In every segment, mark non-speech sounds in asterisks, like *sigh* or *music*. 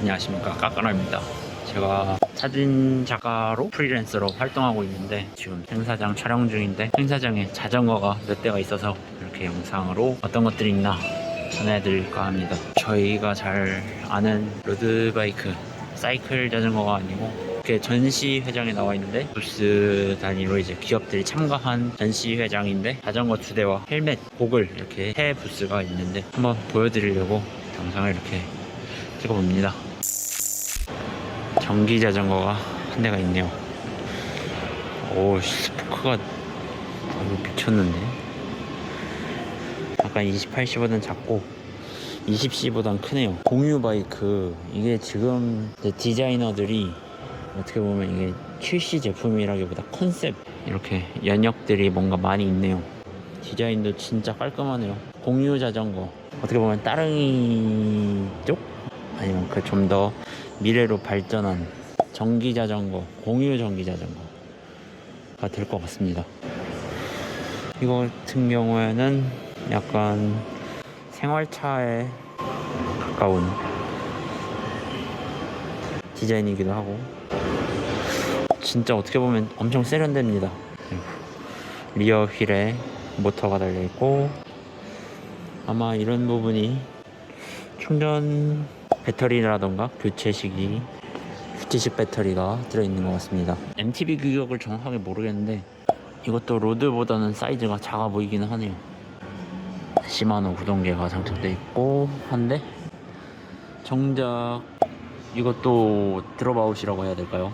안녕하십니까. 까까라입니다. 제가 사진 작가로 프리랜서로 활동하고 있는데 지금 행사장 촬영 중인데 행사장에 자전거가 몇 대가 있어서 이렇게 영상으로 어떤 것들이 있나 전해드릴까 합니다. 저희가 잘 아는 로드바이크 사이클 자전거가 아니고 이렇게 전시회장에 나와 있는데 부스 단위로 이제 기업들이 참가한 전시회장인데 자전거 두 대와 헬멧, 고글 이렇게 새 부스가 있는데 한번 보여드리려고 영상을 이렇게 찍어봅니다. 전기 자전거가 한 대가 있네요. 오, 스포크가 아주 미쳤는데. 약간 28C보다는 작고 20C보단 크네요. 공유 바이크 이게 지금 디자이너들이 어떻게 보면 이게 출시 제품이라기보다 컨셉 이렇게 연역들이 뭔가 많이 있네요. 디자인도 진짜 깔끔하네요. 공유 자전거 어떻게 보면 따릉이 쪽 아니면 그 좀 더 미래로 발전한 전기 자전거, 공유 전기 자전거가 될 것 같습니다. 이거 같은 경우에는 약간 생활차에 가까운 디자인이기도 하고 진짜 어떻게 보면 엄청 세련됩니다. 리어 휠에 모터가 달려 있고 아마 이런 부분이 충전 배터리라던가 교체 시기 교체식 배터리가 들어있는 것 같습니다. MTB 규격을 정확하게 모르겠는데 이것도 로드보다는 사이즈가 작아 보이기는 하네요. 시마노 구동계가 장착돼 있고 한데 정작 이것도 드롭아웃이라고 해야 될까요?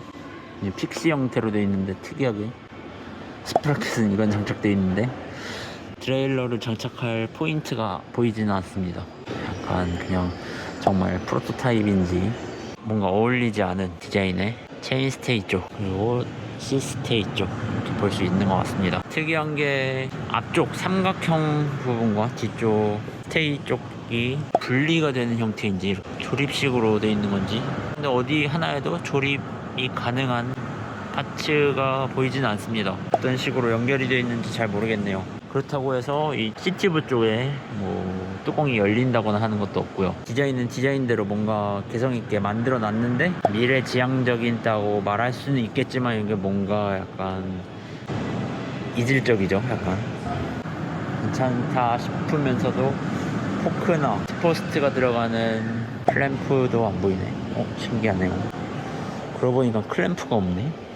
이 픽시 형태로 되어 있는데 특이하게 스프라켓은 이건 장착되어 있는데 트레일러를 장착할 포인트가 보이지는 않습니다. 약간 그냥 정말 프로토타입인지 뭔가 어울리지 않은 디자인의 체인 스테이 쪽 그리고 C 스테이 쪽 이렇게 볼 수 있는 것 같습니다. 특이한 게 앞쪽 삼각형 부분과 뒤쪽 스테이 쪽이 분리가 되는 형태인지 조립식으로 되어 있는 건지. 근데 어디 하나에도 조립이 가능한 파츠가 보이지는 않습니다. 어떤 식으로 연결이 되어 있는지 잘 모르겠네요. 그렇다고 해서 이 시티브 쪽에 뭐 뚜껑이 열린다거나 하는 것도 없고요. 디자인은 디자인대로 뭔가 개성 있게 만들어 놨는데 미래 지향적이다고 말할 수는 있겠지만 이게 뭔가 약간 이질적이죠. 약간 괜찮다 싶으면서도 포크나 스포스트가 들어가는 클램프도 안 보이네. 어 신기하네요. 그러고 보니까 클램프가 없네.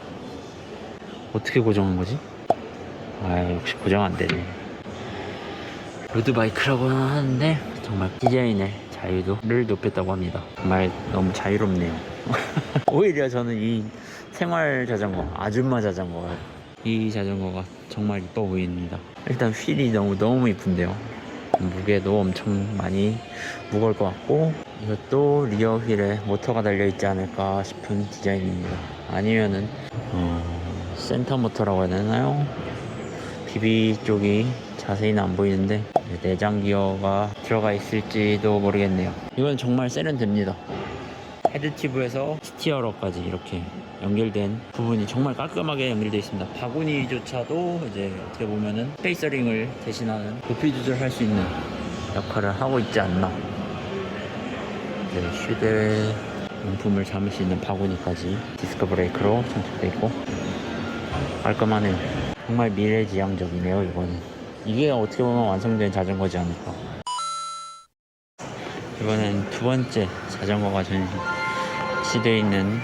어떻게 고정한 거지? 아 역시 고정 안 되네. 로드바이크라고는 하는데 정말 디자인의 자유도를 높였다고 합니다. 정말 너무 자유롭네요. *laughs* 오히려 저는 이 생활 자전거, 아줌마 자전거, 이 자전거가 정말 이뻐 보입니다. 일단 휠이 너무 너무 이쁜데요. 무게도 엄청 많이 무거울 것 같고 이것도 리어 휠에 모터가 달려 있지 않을까 싶은 디자인입니다. 아니면은 어, 센터 모터라고 해야 되나요? 비비 쪽이 자세히는 안 보이는데 내장 기어가 들어가 있을지도 모르겠네요. 이건 정말 세련됩니다. 헤드티브에서 스티어러까지 이렇게 연결된 부분이 정말 깔끔하게 연결되어 있습니다. 바구니조차도 이제 어떻게 보면은 페이서링을 대신하는 높이 조절할 수 있는 역할을 하고 있지 않나. 네, 휴대 용품을 담을 수 있는 바구니까지 디스크 브레이크로 장착되어 있고 깔끔하네요. 정말 미래지향적이네요, 이거는. 이게 어떻게 보면 완성된 자전거지 않을까. 이번엔 두 번째 자전거가 전시되어 있는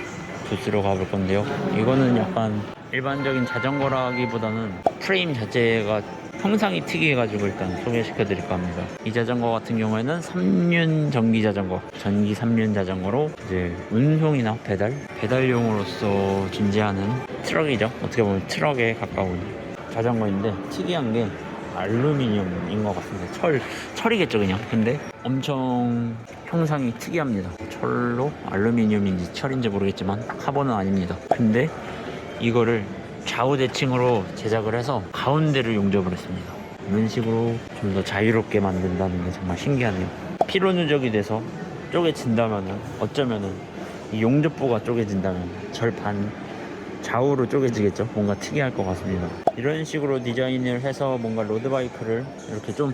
부스로 가볼 건데요. 이거는 약간 일반적인 자전거라기보다는 프레임 자체가 형상이 특이해가지고 일단 소개시켜 드릴까 합니다. 이 자전거 같은 경우에는 3륜 전기 자전거, 전기 3륜 자전거로 이제 운송이나 배달, 배달용으로서 존재하는 트럭이죠. 어떻게 보면 트럭에 가까운 자전거인데 특이한 게 알루미늄인 것 같습니다. 철, 철이겠죠, 그냥. 근데 엄청 형상이 특이합니다. 철로 알루미늄인지 철인지 모르겠지만 카본은 아닙니다. 근데 이거를 좌우 대칭으로 제작을 해서 가운데를 용접을 했습니다. 이런 식으로 좀 더 자유롭게 만든다는 게 정말 신기하네요. 피로 누적이 돼서 쪼개진다면은 어쩌면은 이 용접부가 쪼개진다면 절반 좌우로 쪼개지겠죠. 뭔가 특이할 것 같습니다. 이런 식으로 디자인을 해서 뭔가 로드바이크를 이렇게 좀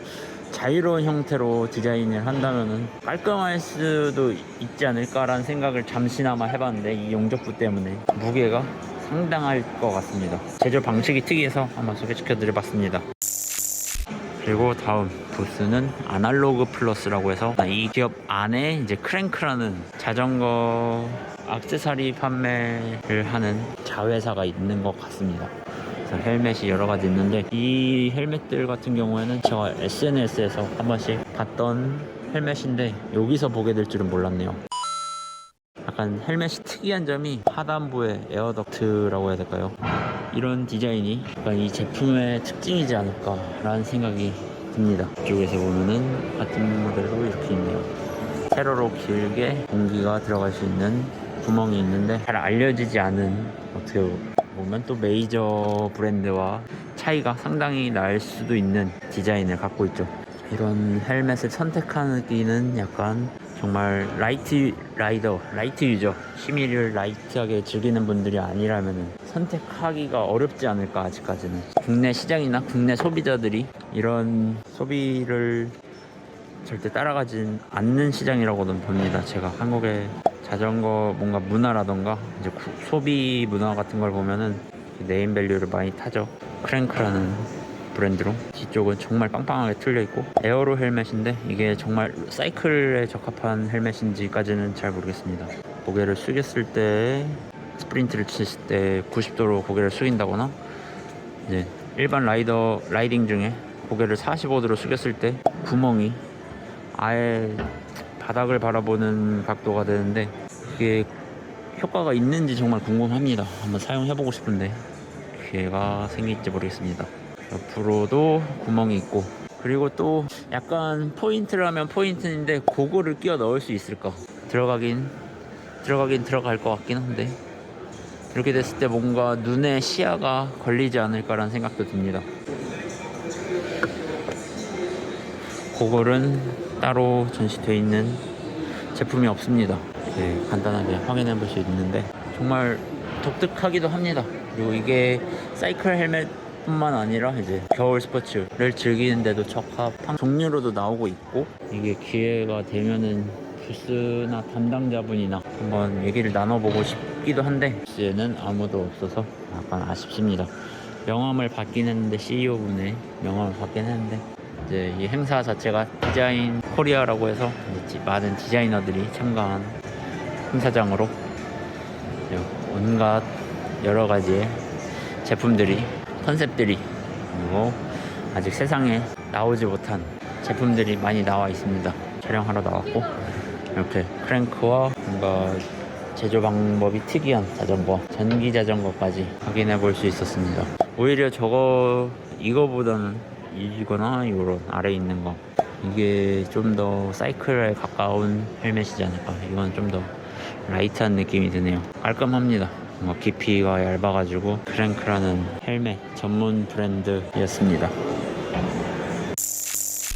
자유로운 형태로 디자인을 한다면은 깔끔할 수도 있지 않을까라는 생각을 잠시나마 해봤는데 이 용접부 때문에 무게가 상당할 것 같습니다. 제조 방식이 특이해서 한번 소개시켜 드려봤습니다. 그리고 다음 부스는 아날로그 플러스라고 해서 이 기업 안에 이제 크랭크라는 자전거 액세서리 판매를 하는 자회사가 있는 것 같습니다. 그래서 헬멧이 여러 가지 있는데 이 헬멧들 같은 경우에는 제가 SNS에서 한 번씩 봤던 헬멧인데 여기서 보게 될 줄은 몰랐네요. 약간 헬멧이 특이한 점이 하단부에 에어덕트라고 해야 될까요? 이런 디자인이 약간 이 제품의 특징이지 않을까라는 생각이 듭니다. 이쪽에서 보면은 같은 모델로 이렇게 있네요. 세로로 길게 공기가 들어갈 수 있는 구멍이 있는데 잘 알려지지 않은 어떻게 보면 또 메이저 브랜드와 차이가 상당히 날 수도 있는 디자인을 갖고 있죠. 이런 헬멧을 선택하기는 약간 정말 라이트 라이더, 라이트 유저, 취미를 라이트하게 즐기는 분들이 아니라면 선택하기가 어렵지 않을까 아직까지는 국내 시장이나 국내 소비자들이 이런 소비를 절대 따라가진 않는 시장이라고는 봅니다. 제가 한국의 자전거 뭔가 문화라던가 이제 구- 소비 문화 같은 걸 보면은 네임 밸류를 많이 타죠. 크랭크라는 브랜드로 뒤쪽은 정말 빵빵하게 뚫려 있고 에어로 헬멧인데 이게 정말 사이클에 적합한 헬멧인지까지는 잘 모르겠습니다. 고개를 숙였을 때 스프린트를 치실 때 90도로 고개를 숙인다거나 이제 일반 라이더 라이딩 중에 고개를 45도로 숙였을 때 구멍이 아예 바닥을 바라보는 각도가 되는데 이게 효과가 있는지 정말 궁금합니다. 한번 사용해보고 싶은데 기회가 생길지 모르겠습니다. 옆으로도 구멍이 있고 그리고 또 약간 포인트를 하면 포인트인데 그거를 끼워 넣을 수 있을까? 들어가긴 들어가긴 들어갈 것 같긴 한데 이렇게 됐을 때 뭔가 눈에 시야가 걸리지 않을까라는 생각도 듭니다. 그거는 따로 전시되어 있는 제품이 없습니다. 이렇게 간단하게 확인해 볼 수 있는데 정말 독특하기도 합니다. 그리고 이게 사이클 헬멧뿐만 아니라 이제 겨울 스포츠를 즐기는데도 적합한 종류로도 나오고 있고 이게 기회가 되면은 부스나 담당자분이나 한번 얘기를 나눠보고 싶기도 한데 부스에는 아무도 없어서 약간 아쉽습니다. 명함을 받긴 했는데 CEO 분의 명함을 받긴 했는데 이제 이 행사 자체가 디자인 코리아라고 해서 많은 디자이너들이 참가한 행사장으로 온갖 여러 가지의 제품들이 컨셉들이 그리고 아직 세상에 나오지 못한 제품들이 많이 나와 있습니다. 촬영하러 나왔고 이렇게 크랭크와 뭔가 제조 방법이 특이한 자전거, 전기 자전거까지 확인해 볼 수 있었습니다. 오히려 저거 이거보다는 이거나 이런 아래 있는 거 이게 좀 더 사이클에 가까운 헬멧이지 않을까. 이건 좀더 라이트한 느낌이 드네요. 깔끔합니다. 뭔가 깊이가 얇아가지고 크랭크라는 헬멧 전문 브랜드였습니다.